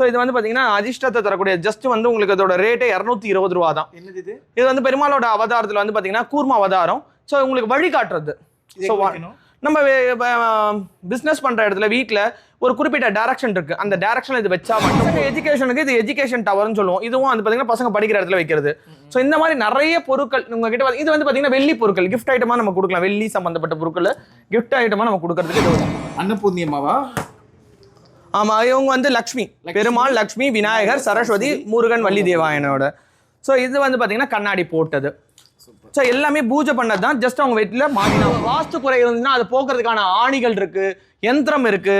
So இது வந்து பார்த்தீங்கன்னா அதிர்ஷ்டத்தை தரக்கூடிய ஜஸ்ட் வந்து உங்களுக்கு அதோட ரேட்டே இரநூத்தி இருபது ரூபா தான் என்னது இது? வந்து பெருமாளோட அவதாரத்தில் வந்து பார்த்தீங்கன்னா கூர்ம அவதாரம். ஸோ உங்களுக்கு வழிகாட்டுறது ஸோ? நம்ம பிஸ்னஸ் பண்ணுற இடத்துல வீட்டில் ஒரு குறிப்பிட்ட டைரக்ஷன் இருக்கு. அந்த டைரக்ஷன் இது வச்சா மட்டும் எஜுகேஷனுக்கு இது எஜுகேஷன் டவர்னு சொல்லுவோம். இதுவும் வந்து பார்த்தீங்கன்னா பசங்க படிக்கிற இடத்துல வைக்கிறது. ஸோ இந்த மாதிரி நிறைய பொருட்கள் உங்ககிட்ட இது வந்து பார்த்தீங்கன்னா வெள்ளி பொருட்கள். கிஃப்ட் ஐட்டமாக நம்ம கொடுக்கலாம். வெள்ளி சம்பந்தப்பட்ட பொருட்கள் கிஃப்ட் ஐட்டமாக நம்ம கொடுக்கறதுக்கு இது வரும். அன்னபூர்ணி அம்மாவா? ஆமா இவங்க வந்து லக்ஷ்மி. பெருமாள் லக்ஷ்மி விநாயகர் சரஸ்வதி முருகன் வள்ளி தேவாயனோட. ஸோ இது வந்து பார்த்தீங்கன்னா கண்ணாடி போட்டது. ஸோ எல்லாமே பூஜை பண்ணது தான் ஜஸ்ட் அவங்க வீட்டில் மாட்டினா வாஸ்து குறை இருந்துச்சுன்னா அது போக்குறதுக்கான ஆணிகள் இருக்கு யந்திரம் இருக்கு.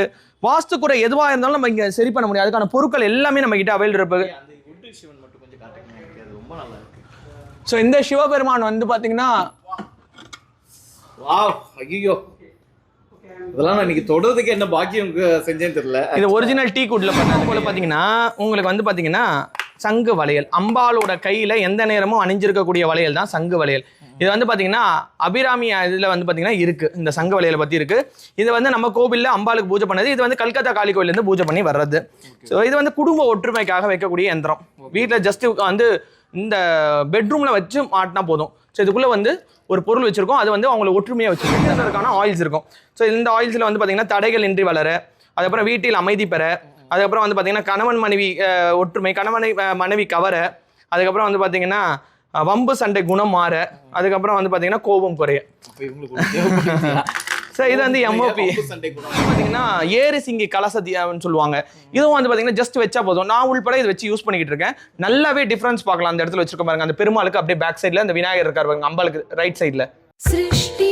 வாஸ்து குறை எதுவாக இருந்தாலும் நம்ம இங்கே சரி பண்ண முடியும். அதுக்கான பொருட்கள் எல்லாமே நம்ம கிட்ட அவைல் இருக்கு. அந்த உட்டு சிவன் மட்டும் கொஞ்சம் காட்டுங்க எனக்கு அது ரொம்ப நல்லா இருக்கு. ஸோ இந்த சிவபெருமான் வந்து பார்த்தீங்கன்னா ஐயோ இதெல்லாம் நான் இன்னைக்கு தொடர்றதுக்கு என்ன பாக்கியம் செஞ்சேன்னு தெரியல. இது ஒரிஜினல் டீ குட்ல பண்ணது போல பார்த்தீங்கன்னா உங்களுக்கு வந்து பார்த்தீங்கன்னா சங்கு வளையல். அம்பாலோட கையில் எந்த நேரமும் அணிஞ்சிருக்கக்கூடிய வளையல் தான் சங்கு வளையல். இது வந்து பார்த்தீங்கன்னா அபிராமி இதில் வந்து பார்த்தீங்கன்னா இருக்கு. இந்த சங்கு வளையலை பற்றி இருக்கு. இது வந்து நம்ம கோவிலில் அம்பாளுக்கு பூஜை பண்ணது. இது வந்து கல்கத்தா காளி கோயிலேருந்து பூஜை பண்ணி வர்றது. ஸோ இது வந்து குடும்ப ஒற்றுமைக்காக வைக்கக்கூடிய யந்திரம் வீட்டில் ஜஸ்ட் வந்து இந்த பெட்ரூமில் வச்சு மாட்டினா போதும். ஸோ இதுக்குள்ளே வந்து ஒரு பொருள் வச்சுருக்கோம். அது வந்து அவங்களை ஒற்றுமையாக வச்சுருக்கோம். அதற்கான ஆயில்ஸ் இருக்கும். ஸோ இந்த ஆயில்ஸில் வந்து பார்த்திங்கன்னா தடைகள் இன்றி வளர அதுக்கப்புறம் வீட்டில் அமைதி பெற அதுக்கப்புறம் வந்து பார்த்தீங்கன்னா கணவன் மனைவி ஒற்றுமை கணவனை மனைவி கவர அதுக்கப்புறம் வந்து பார்த்திங்கன்னா வம்பு சண்டை குணம் மாற அதுக்கப்புறம் வந்து பார்த்திங்கன்னா கோபம் குறைய. சார் இது வந்து எம்ஓபி பார்த்தீங்கன்னா ஏறு சிங்கி கலசதியான்னு சொல்லுவாங்க. இதுவும் வந்து பார்த்தீங்கன்னா ஜஸ்ட் வச்சா போதும். நான் உள்பட இதை வச்சு யூஸ் பண்ணிக்கிட்டு இருக்கேன். நல்லாவே டிஃப்ரென்ஸ் பார்க்கலாம். அந்த இடத்துல வச்சிருக்க பாருங்க. அந்த பெருமாளுக்கு அப்படியே பேக் சைடில் அந்த விநாயகர் இருக்கார் பாருங்க அம்பாளுக்கு ரைட் சைடில் சிருஷ்டி